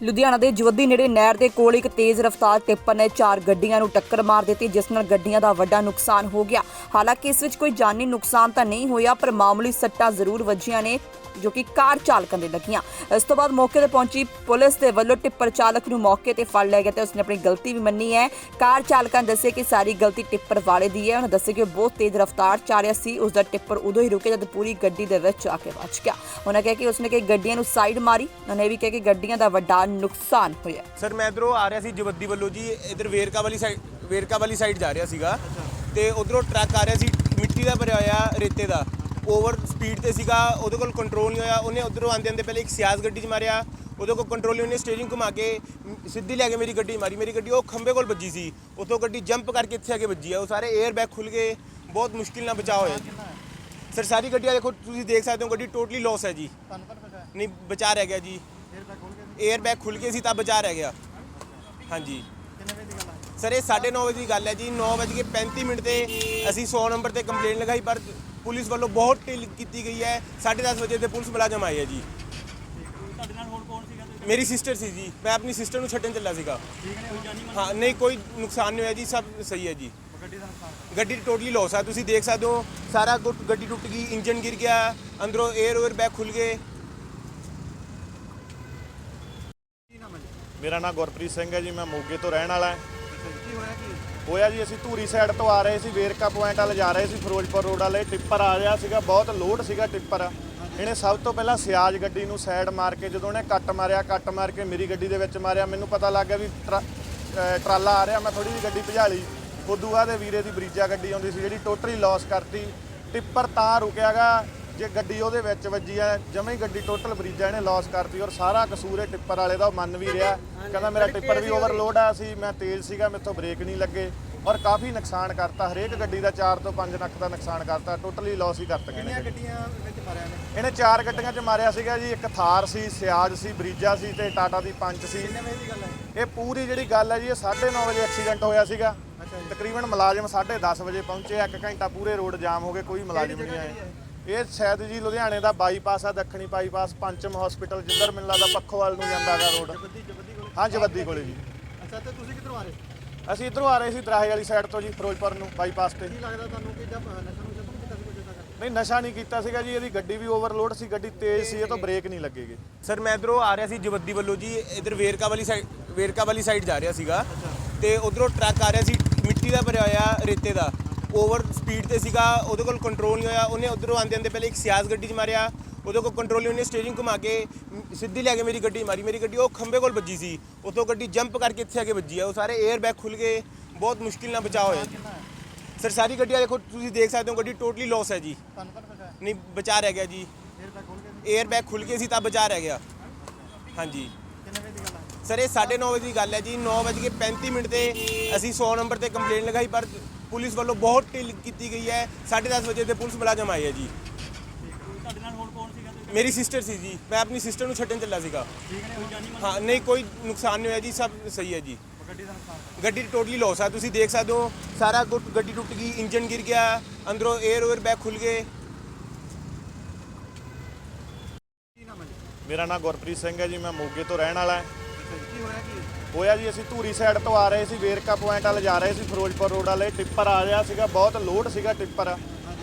ਲੁਧਿਆਣਾ ਦੇ ਜਵੱਦੀ ਨੇੜੇ ਨਹਿਰ ਦੇ ਕੋਲ ਇੱਕ ਤੇਜ਼ ਰਫ਼ਤਾਰ ਟਿੱਪਰ ਨੇ ਚਾਰ ਗੱਡੀਆਂ ਨੂੰ ਟੱਕਰ ਮਾਰ ਦਿੱਤੀ, ਜਿਸ ਨਾਲ ਗੱਡੀਆਂ ਦਾ ਵੱਡਾ ਨੁਕਸਾਨ ਹੋ ਗਿਆ। ਹਾਲਾਂਕਿ ਇਸ ਵਿੱਚ ਕੋਈ ਜਾਨੀ ਨੁਕਸਾਨ ਤਾਂ ਨਹੀਂ ਹੋਇਆ, ਪਰ ਮਾਮੂਲੀ ਸੱਟਾਂ ਜ਼ਰੂਰ ਵੱਜੀਆਂ ਨੇ। ਜੋ ਕਿ ਕਾਰ ਚਾਲਕਾਂ ਦੇ ਲੱਗੀਆਂ। ਇਸ ਤੋਂ ਬਾਅਦ ਮੌਕੇ ਤੇ ਪਹੁੰਚੀ ਪੁਲਿਸ ਦੇ ਵੱਲੋਂ ਟਿੱਪਰ ਚਾਲਕ ਨੂੰ ਮੌਕੇ ਤੇ ਫੜ ਲਿਆ ਗਿਆ ਤੇ ਉਸਨੇ ਆਪਣੀ ਗਲਤੀ ਵੀ ਮੰਨੀ ਹੈ। ਕਾਰ ਚਾਲਕਾਂ ਨੇ ਦੱਸਿਆ ਕਿ ਸਾਰੀ ਗਲਤੀ ਟਿੱਪਰ ਵਾਲੇ ਦੀ ਹੈ। ਉਹਨਾਂ ਦੱਸਿਆ ਕਿ ਉਹ ਬਹੁਤ ਤੇਜ਼ ਰਫ਼ਤਾਰ ਚ ਆ ਰਿਹਾ ਸੀ। ਉਸ ਦਾ ਟਿੱਪਰ ਉਦੋਂ ਹੀ ਰੁਕਿਆ ਜਦ ਪੂਰੀ ਗੱਡੀ ਦੇ ਵਿੱਚ ਆ ਕੇ ਵੱਜ ਗਿਆ। ਉਹਨਾਂ ਕਿਹਾ ਕਿ ਉਸਨੇ ਕਿ ਗੱਡੀਆਂ ਨੂੰ ਸਾਈਡ ਮਾਰੀ। ਉਹਨੇ ਇਹ ਵੀ ਕਿਹਾ ਕਿ ਗੱਡੀਆਂ ਦਾ ਵੱਡਾ ਨੁਕਸਾਨ ਹੋਇਆ। ਸਰ, ਮੈਂ ਇਧਰੋਂ ਆ ਰਿਹਾ ਸੀ ਜਵੱਦੀ ਵੱਲੋਂ ਜੀ। ਇਧਰ ਵੇਰਕਾ ਵਾਲੀ ਸਾਈਡ ਵੇਰਕਾ ਵਾਲੀ ਸਾਈਡ ਜਾ ਰਿਹਾ ਸੀਗਾ। ਤੇ ਉਧਰੋਂ ਟਰੱਕ ਆ ਰਿਹਾ ਸੀ। ਮਿੱਟੀ ਦਾ ਭਰਿਆ ਹੋਇਆ ਰੇਤੇ ਦਾ। ਓਵਰ ਸਪੀਡ ਤੇ ਸੀਗਾ, ਉਹਦੇ ਕੋਲ ਕੰਟਰੋਲ ਨਹੀਂ ਹੋਇਆ। ਉਹਨੇ ਉਧਰੋਂ ਆਂਦੇ ਆਂਦੇ ਪਹਿਲੇ ਇੱਕ ਸਿਆਜ਼ ਗੱਡੀ 'ਚ ਮਾਰਿਆ। ਉਹਦੇ ਕੋਲ ਕੰਟਰੋਲ ਨਹੀਂ, ਉਹਨੇ ਸਟੇਰਿੰਗ ਘੁਮਾ ਕੇ ਸਿੱਧੀ ਲੈ ਕੇ ਮੇਰੀ ਗੱਡੀ ਮਾਰੀ। ਮੇਰੀ ਗੱਡੀ ਉਹ ਖੰਬੇ ਕੋਲ ਵੱਜੀ ਸੀ। ਉੱਥੋਂ ਗੱਡੀ ਜੰਪ ਕਰਕੇ ਇੱਥੇ ਆ ਕੇ ਵੱਜੀ ਆ। ਉਹ ਸਾਰੇ 에ਅਰ ਬੈਗ ਖੁੱਲ ਗਏ। ਬਹੁਤ ਮੁਸ਼ਕਿਲ ਨਾਲ ਬਚਾਅ ਹੋਇਆ। ਸਰ ਸਾਰੀ ਗੱਡੀਆਂ ਦੇਖੋ, ਤੁਸੀਂ ਦੇਖ ਸਕਦੇ ਹੋ, ਗੱਡੀ ਟੋਟਲੀ ਲਾਸ ਹੈ ਜੀ। ਨਹੀਂ, ਬਚਾ ਰਹਿ ਗਿਆ ਜੀ। 에ਅਰ ਬੈਗ ਖੁੱਲ ਗਏ ਸੀ ਤਾਂ ਬਚਾ ਰਹਿ ਗਿਆ। ਹਾਂਜੀ। ਸਰ ਇਹ 9:30 ਵਜੇ ਦੀ ਗੱਲ ਹੈ ਜੀ। 9:35 ਮਿੰਟ ਤੇ ਅਸੀਂ 100 ਨੰਬਰ ਤੇ ਕੰਪਲੇਂਟ ਲਗਾਈ, ਪਰ ਪੁਲਿਸ ਵੱਲੋਂ ਬਹੁਤ ਢਿੱਲ ਕੀਤੀ ਗਈ ਹੈ। 10:30 ਵਜੇ ਤੇ ਪੁਲਿਸ ਮੁਲਾਜ਼ਮ ਆਏ ਹੈ ਜੀ। ਤੁਹਾਡੇ ਨਾਲ ਹੋਰ ਕੌਣ ਸੀਗਾ? ਤੇ ਮੇਰੀ ਸਿਸਟਰ ਸੀ ਜੀ। ਮੈਂ ਆਪਣੀ ਸਿਸਟਰ ਨੂੰ ਛੱਡਣ ਚੱਲਾ ਸੀਗਾ। ਠੀਕ ਨੇ ਕੋਈ ਜਾਨੀ ਮਾਨੀ ਹਾਂ ਨਹੀਂ ਕੋਈ ਨੁਕਸਾਨ ਨਹੀਂ ਹੋਇਆ ਜੀ ਸਭ ਸਹੀ ਹੈ ਜੀ। ਗੱਡੀ ਦਾ ਨੁਕਸਾਨ ਗੱਡੀ ਟੋਟਲੀ ਲਾਸ ਹੈ ਤੁਸੀਂ ਦੇਖ ਸਕਦੇ ਹੋ ਸਾਰਾ ਗੁੱਟ ਗੱਡੀ ਟੁੱਟ ਗਈ ਇੰਜਨ ਗਿਰ ਗਿਆ ਅੰਦਰੋਂ 에ਅਰ ਓਵਰ ਬੈਗ ਖੁੱਲ ਗਏ। ਕੀ ਨਾਮ ਹੈ ਜੀ ਮੇਰਾ ਨਾਮ ਗੁਰਪ੍ਰੀਤ ਸਿੰਘ ਹੈ ਜੀ ਮੈਂ ਮੋਗੇ ਤੋਂ ਰਹਿਣ ਵਾਲਾ ਹਾਂ। ਹੋਇਆ ਹੋਇਆ ਜੀ, ਅਸੀਂ ਧੂਰੀ ਸਾਈਡ ਤੋਂ ਆ ਰਹੇ ਸੀ, ਵੇਰਕਾ ਪੁਆਇੰਟ ਵੱਲ ਜਾ ਰਹੇ ਸੀ, ਫਿਰੋਜ਼ਪੁਰ ਰੋਡ ਵਾਲੇ। ਟਿੱਪਰ ਆ ਰਿਹਾ ਸੀਗਾ, ਬਹੁਤ ਲੋਡ ਸੀਗਾ ਟਿੱਪਰ। ਇਹਨੇ ਸਭ ਤੋਂ ਪਹਿਲਾਂ ਸਿਆਜ ਗੱਡੀ ਨੂੰ ਸਾਈਡ ਮਾਰ ਕੇ, ਜਦੋਂ ਉਹਨੇ ਕੱਟ ਮਾਰਿਆ, ਕੱਟ ਮਾਰ ਕੇ ਮੇਰੀ ਗੱਡੀ ਦੇ ਵਿੱਚ ਮਾਰਿਆ। ਮੈਨੂੰ ਪਤਾ ਲੱਗ ਗਿਆ ਵੀ ਟਰਾ- ਟਰਾਲਾ ਆ ਰਿਹਾ, ਮੈਂ ਥੋੜੀ ਜਿਹੀ ਗੱਡੀ ਭਜਾ ਲਈ। ਉਦੋਂ ਬਾਅਦ ਵੀਰੇ ਦੀ ਬਰੀਜਾ ਗੱਡੀ ਆਉਂਦੀ ਸੀ, ਜਿਹੜੀ ਟੋਟਲੀ ਲਾਸ ਕਰਤੀ। ਟਿੱਪਰ ਤਾਂ ਰੁਕਿਆਗਾ ਜੇ ਗੱਡੀ ਉਹਦੇ ਵਿੱਚ ਵੱਜੀ ਆ ਜਮਾਂ ਹੀ ਗੱਡੀ ਟੋਟਲ ਬਰੀਜਾ ਇਹਨੇ ਲਾਸ ਕਰਤੀ ਔਰ ਸਾਰਾ ਕਸੂਰ ਇਹ ਟਿੱਪਰ ਵਾਲੇ ਦਾ ਉਹ ਮੰਨ ਵੀ ਰਿਹਾ। ਕਹਿੰਦਾ ਮੇਰਾ ਟਿੱਪਰ ਵੀ ਓਵਰਲੋਡ ਆ ਸੀ ਮੈਂ ਤੇਜ਼ ਸੀਗਾ ਮੇਥੋਂ ਬ੍ਰੇਕ ਨਹੀਂ ਲੱਗੇ ਔਰ ਕਾਫੀ ਨੁਕਸਾਨ ਕਰਤਾ ਹਰੇਕ ਗੱਡੀ ਦਾ 4 ਤੋਂ 5 ਲੱਖ ਦਾ ਨੁਕਸਾਨ ਕਰਤਾ ਟੋਟਲੀ ਲਾਸ ਹੀ ਕਰਤਾ ਕਿੰਨੀਆਂ ਗੱਡੀਆਂ ਵਿੱਚ ਮਾਰਿਆ ਨੇ ਇਹਨੇ ਚਾਰ ਗੱਡੀਆਂ 'ਚ ਮਾਰਿਆ ਸੀਗਾ ਜੀ ਇੱਕ ਥਾਰ ਸੀ ਸਿਆਜ ਸੀ ਬਰੀਜਾ ਸੀ ਤੇ ਟਾਟਾ ਦੀ ਪੰਚ ਸੀ। ਕਿੰਨੇ ਵਜੇ ਦੀ ਗੱਲ ਹੈ? ਇਹ ਪੂਰੀ ਜਿਹੜੀ ਗੱਲ ਹੈ ਜੀ ਇਹ 9:30 ਵਜੇ ਐਕਸੀਡੈਂਟ ਹੋਇਆ ਸੀਗਾ। ਤਕਰੀਬਨ ਮੁਲਾਜ਼ਮ 10:30 ਵਜੇ ਪਹੁੰਚੇ ਇੱਕ ਘੰਟਾ ਪੂਰੇ ਰੋਡ ਜਾਮ ਹੋ ਗਏ ਕੋਈ ਮੁਲਾਜ਼ਮ ਨਹੀਂ ਆਇਆ। ਇਹ ਸ਼ਾਇਦ ਜੀ ਲੁਧਿਆਣੇ ਦਾ ਬਾਈਪਾਸ ਆ ਦੱਖਣੀ ਬਾਈਪਾਸ ਪੰਚਮ ਹਸਪੀਟਲ ਜਿੱਧਰ ਮੈਨੂੰ ਲੱਗਦਾ ਪੱਖੋਵਾਲ ਨੂੰ ਜਾਂਦਾ ਹੈਗਾ ਰੋਡ ਕੋਲ? ਹਾਂ ਜਵੱਦੀ ਕੋਲੇ ਜੀ। ਅੱਛਾ ਤੇ ਤੁਸੀਂ ਕਿੱਧਰੋਂ ਆ ਰਹੇ? ਅਸੀਂ ਇਧਰੋਂ ਆ ਰਹੇ ਸੀ ਦਰਾਹੇ ਵਾਲੀ ਸਾਈਡ ਤੋਂ ਜੀ ਫਿਰੋਜ਼ਪੁਰ ਨੂੰ ਬਾਈਪਾਸ ਤੇ। ਕੀ ਲੱਗਦਾ ਤੁਹਾਨੂੰ ਕਿ ਜਦ ਨਸ਼ਾ ਨੂੰ ਜਦੋਂ ਕੀਤਾ ਸੀ ਕਰ ਨਹੀਂ ਨਸ਼ਾ ਨਹੀਂ ਕੀਤਾ ਸੀਗਾ ਜੀ ਇਹਦੀ ਗੱਡੀ ਵੀ ਓਵਰਲੋਡ ਸੀ ਗੱਡੀ ਤੇਜ਼ ਸੀ ਇਹ ਤੋਂ ਬ੍ਰੇਕ ਨਹੀਂ ਲੱਗੇਗੀ। ਸਰ ਮੈਂ ਇਧਰੋਂ ਆ ਰਿਹਾ ਸੀ ਜਵੱਦੀ ਵੱਲੋਂ ਜੀ ਇਧਰ ਵੇਰਕਾ ਵਾਲੀ ਸਾਈਡ ਵੇਰਕਾ ਵਾਲੀ ਸਾਈਡ ਜਾ ਰਿਹਾ ਸੀਗਾ। ਤੇ ਉਧਰੋਂ ਟਰੱਕ ਆ ਰਿਹਾ ਸੀ ਮਿੱਟੀ ਦਾ ਭਰਿਆ ਹੋਇਆ ਰੇਤੇ ਦਾ। ਓਵਰ ਸਪੀਡ ਤੇ ਸੀਗਾ ਉਹਦੇ ਕੋਲ ਕੰਟਰੋਲ ਨਹੀਂ ਹੋਇਆ। ਉਹਨੇ ਉਧਰੋਂ ਆਂਦੇ ਆਂਦੇ ਪਹਿਲੇ ਇੱਕ ਸਿਆਜ਼ ਗੱਡੀ 'ਚ ਮਾਰਿਆ। ਉਹਦੇ ਕੋਲ ਕੰਟਰੋਲ ਨਹੀਂ ਉਹਨੇ ਸਟੇਰਿੰਗ ਘੁਮਾ ਕੇ ਸਿੱਧੀ ਲੈ ਕੇ ਮੇਰੀ ਗੱਡੀ ਮਾਰੀ। ਮੇਰੀ ਗੱਡੀ ਉਹ ਖੰਬੇ ਕੋਲ ਵੱਜੀ ਸੀ। ਉੱਥੋਂ ਗੱਡੀ ਜੰਪ ਕਰਕੇ ਇੱਥੇ ਆ ਕੇ ਵੱਜੀ ਆ। ਉਹ ਸਾਰੇ 에ਅਰ ਬੈਗ ਖੁੱਲ ਗਏ। ਬਹੁਤ ਮੁਸ਼ਕਿਲ ਨਾਲ ਬਚਾਅ ਹੋਇਆ ਸਰ ਸਾਰੀ ਗੱਡੀਆਂ ਦੇਖੋ ਤੁਸੀਂ ਦੇਖ ਸਕਦੇ ਹੋ ਗੱਡੀ ਟੋਟਲੀ ਲਾਸ ਹੈ ਜੀ। ਨਹੀਂ ਬਚਾ ਰਹਿ ਗਿਆ ਜੀ। 에ਅਰ ਬੈਗ ਖੁੱਲ ਗਏ ਸੀ ਤਾਂ ਬਚਾ ਰਹਿ ਗਿਆ। ਹਾਂਜੀ। ਕਿੰਨੇ ਵਜੇ ਦੀ ਗੱਲ ਹੈ? ਸਰ ਇਹ 9:30 ਵਜੇ ਦੀ ਗੱਲ ਹੈ ਜੀ। 9:35 ਮਿੰਟ ਤੇ ਅਸੀਂ 100 ਨੰਬਰ ਤੇ ਕੰਪਲੇਂਟ ਲਗਾਈ ਪਰ ਪੁਲਿਸ ਵੱਲੋਂ ਬਹੁਤ ਢਿੱਲ ਕੀਤੀ ਗਈ ਹੈ। 10:30 ਵਜੇ ਤੇ ਪੁਲਿਸ ਮੁਲਾਜ਼ਮ ਆਏ ਹੈ ਜੀ। ਤੁਹਾਡੇ ਨਾਲ ਹੋਰ ਕੌਣ ਸੀਗਾ ਤੇ ਮੇਰੀ ਸਿਸਟਰ ਸੀ ਜੀ। ਮੈਂ ਆਪਣੀ ਸਿਸਟਰ ਨੂੰ ਛੱਡਣ ਚੱਲਾ ਸੀਗਾ। ਠੀਕ ਨੇ ਕੋਈ ਜਾਨੀ ਮਾਨੀ ਹਾਂ ਨਹੀਂ ਕੋਈ ਨੁਕਸਾਨ ਨਹੀਂ ਹੋਇਆ ਜੀ ਸਭ ਸਹੀ ਹੈ ਜੀ। ਗੱਡੀ ਦਾ ਨੁਕਸਾਨ ਗੱਡੀ ਟੋਟਲੀ ਲਾਸ ਹੈ ਤੁਸੀਂ ਦੇਖ ਸਕਦੇ ਹੋ। ਸਾਰਾ ਗੁੱਟ ਗੱਡੀ ਟੁੱਟ ਗਈ ਇੰਜਨ ਗਿਰ ਗਿਆ ਅੰਦਰੋਂ 에ਅਰ ਓਵਰ ਬੈਗ ਖੁੱਲ ਗਏ। ਮੇਰਾ ਨਾਮ ਗੁਰਪ੍ਰੀਤ ਸਿੰਘ ਹੈ ਜੀ ਮੈਂ ਮੋਗੇ ਤੋਂ ਰਹਿਣ ਵਾਲਾ ਹਾਂ। ਕੀ ਹੋਇਆ ਕੀ? ਹੋਇਆ ਜੀ, ਅਸੀਂ ਧੂਰੀ ਸਾਈਡ ਤੋਂ ਆ ਰਹੇ ਸੀ, ਵੇਰਕਾ ਪੁਆਇੰਟ ਵੱਲ ਜਾ ਰਹੇ ਸੀ, ਫਿਰੋਜ਼ਪੁਰ ਰੋਡ ਵਾਲੇ। ਟਿੱਪਰ ਆ ਰਿਹਾ ਸੀਗਾ, ਬਹੁਤ ਲੋਡ ਸੀਗਾ ਟਿੱਪਰ।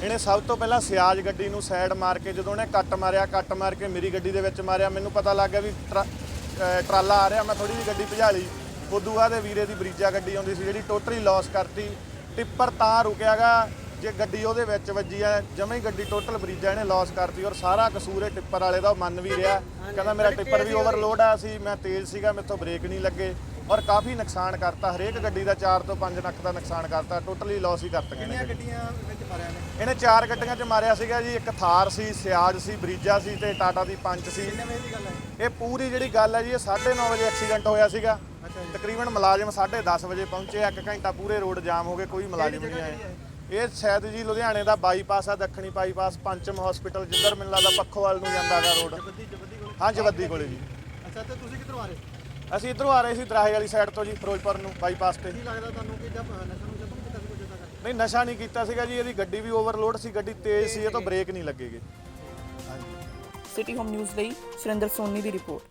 ਇਹਨੇ ਸਭ ਤੋਂ ਪਹਿਲਾਂ ਸਿਆਜ ਗੱਡੀ ਨੂੰ ਸਾਈਡ ਮਾਰ ਕੇ, ਜਦੋਂ ਉਹਨੇ ਕੱਟ ਮਾਰਿਆ, ਕੱਟ ਮਾਰ ਕੇ ਮੇਰੀ ਗੱਡੀ ਦੇ ਵਿੱਚ ਮਾਰਿਆ। ਮੈਨੂੰ ਪਤਾ ਲੱਗ ਗਿਆ ਵੀ ਟਰਾ- ਅਹ, ਟਰਾਲਾ ਆ ਰਿਹਾ, ਮੈਂ ਥੋੜੀ ਜਿਹੀ ਗੱਡੀ ਭਜਾ ਲਈ। ਉਦੋਂ ਬਾਅਦ ਇਹ ਵੀਰੇ ਦੀ ਬਰੀਜਾ ਗੱਡੀ ਆਉਂਦੀ ਸੀ, ਜਿਹੜੀ ਟੋਟਲੀ ਲਾਸ ਕਰਤੀ। ਟਿੱਪਰ ਤਾਂ ਰੁਕਿਆਗਾ ਜੇ ਗੱਡੀ ਉਹਦੇ ਵਿੱਚ ਵੱਜੀ ਆ ਜਮਾਂ ਹੀ ਗੱਡੀ ਟੋਟਲ ਬਰੀਜਾ ਇਹਨੇ ਲਾਸ ਕਰਤੀ ਔਰ ਸਾਰਾ ਕਸੂਰ ਇਹ ਟਿੱਪਰ ਵਾਲੇ ਦਾ ਉਹ ਮੰਨ ਵੀ ਰਿਹਾ। ਕਹਿੰਦਾ ਮੇਰਾ ਟਿੱਪਰ ਵੀ ਓਵਰਲੋਡ ਆ ਸੀ ਮੈਂ ਤੇਜ਼ ਸੀਗਾ ਮੇਥੋਂ ਬ੍ਰੇਕ ਨਹੀਂ ਲੱਗੇ ਔਰ ਕਾਫੀ ਨੁਕਸਾਨ ਕਰਤਾ ਹਰੇਕ ਗੱਡੀ ਦਾ 4 ਤੋਂ 5 ਲੱਖ ਦਾ ਨੁਕਸਾਨ ਕਰਤਾ ਟੋਟਲੀ ਲਾਸ ਹੀ ਕਰਤਾ ਕਿੰਨੀਆਂ ਇਹਨੇ ਗੱਡੀਆਂ ਵਿੱਚ ਮਾਰਿਆ ਨੇ ਇਹਨੇ ਚਾਰ ਗੱਡੀਆਂ 'ਚ ਮਾਰਿਆ ਸੀਗਾ ਜੀ ਇੱਕ ਥਾਰ ਸੀ ਸਿਆਜ ਸੀ ਬਰੀਜਾ ਸੀ ਤੇ ਟਾਟਾ ਦੀ ਪੰਚ ਸੀ। ਕਿੰਨੇ ਵਜੇ ਦੀ ਗੱਲ ਹੈ? ਇਹ ਪੂਰੀ ਜਿਹੜੀ ਗੱਲ ਹੈ ਜੀ ਇਹ 9:30 ਵਜੇ ਐਕਸੀਡੈਂਟ ਹੋਇਆ ਸੀਗਾ। ਤਕਰੀਬਨ ਮੁਲਾਜ਼ਮ 10:30 ਵਜੇ ਪਹੁੰਚੇ ਇੱਕ ਘੰਟਾ ਪੂਰੇ ਰੋਡ ਜਾਮ ਹੋ ਗਏ ਕੋਈ ਮੁਲਾਜ਼ਮ ਨਹੀਂ ਆਇਆ। ਇਹ ਸ਼ਾਇਦ ਜੀ ਲੁਧਿਆਣੇ ਦਾ ਬਾਈਪਾਸ ਆ ਦੱਖਣੀ ਬਾਈਪਾਸ ਪੰਚਮ ਹਸਪੀਟਲ ਜਿੱਧਰ ਮੈਨੂੰ ਲੱਗਦਾ ਪੱਖੋਵਾਲ ਨੂੰ ਜਾਂਦਾ ਹੈਗਾ ਰੋਡ ਕੋਲ ਹਾਂ ਜਵੱਦੀ ਕੋਲੇ ਜੀ। ਅੱਛਾ ਤੇ ਤੁਸੀਂ ਕਿੱਧਰੋਂ ਆ ਰਹੇ? ਅਸੀਂ ਇਧਰੋਂ ਆ ਰਹੇ ਸੀ ਦਰਾਹੇ ਵਾਲੀ ਸਾਈਡ ਤੋਂ ਜੀ ਫਿਰੋਜ਼ਪੁਰ ਨੂੰ ਬਾਈਪਾਸ ਤੇ। ਕੀ ਲੱਗਦਾ ਤੁਹਾਨੂੰ ਕਿ ਜਦ ਨਸ਼ਾ ਨੂੰ ਜਦੋਂ ਕੀਤਾ ਸੀ ਕੁਝ ਇਦਾਂ ਕਰ ਨਹੀਂ ਨਸ਼ਾ ਨਹੀਂ ਕੀਤਾ ਸੀਗਾ ਜੀ ਇਹਦੀ ਗੱਡੀ ਵੀ ਓਵਰਲੋਡ ਸੀ ਗੱਡੀ ਤੇਜ਼ ਸੀ ਇਹ ਤੋਂ ਬ੍ਰੇਕ ਨਹੀਂ ਲੱਗੇਗੀ। ਸਿਟੀ ਹੋਮ ਨਿਊਜ਼ ਲਈ ਸੁਰਿੰਦਰ ਸੋਨੀ ਦੀ ਰਿਪੋਰਟ।